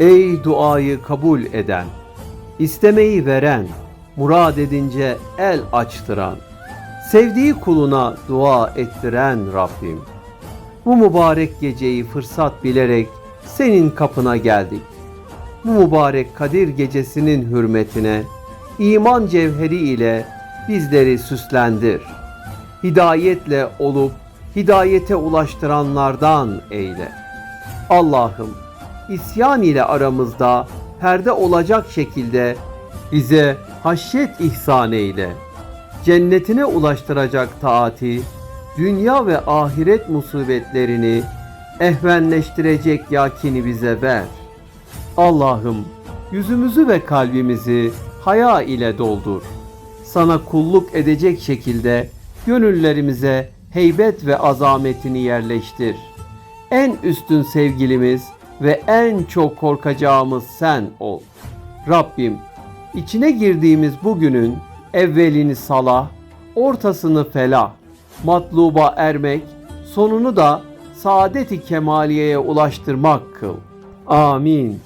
Ey duayı kabul eden, istemeyi veren, murad edince el açtıran, sevdiği kuluna dua ettiren Rabbim. Bu mübarek geceyi fırsat bilerek senin kapına geldik. Bu mübarek Kadir gecesinin hürmetine iman cevheri ile bizleri süslendir. Hidayetle olup hidayete ulaştıranlardan eyle. Allah'ım isyan ile aramızda perde olacak şekilde bize haşyet ihsan eyle. Cennetine ulaştıracak taati, dünya ve ahiret musibetlerini ehvenleştirecek yakini bize ver. Allah'ım yüzümüzü ve kalbimizi haya ile doldur. Sana kulluk edecek şekilde gönüllerimize heybet ve azametini yerleştir. En üstün sevgilimiz ve en çok korkacağımız sen ol. Rabbim, içine girdiğimiz bugünün evvelini salah, ortasını felah, matluba ermek, sonunu da saadet-i kemaliyeye ulaştırmak kıl. Amin.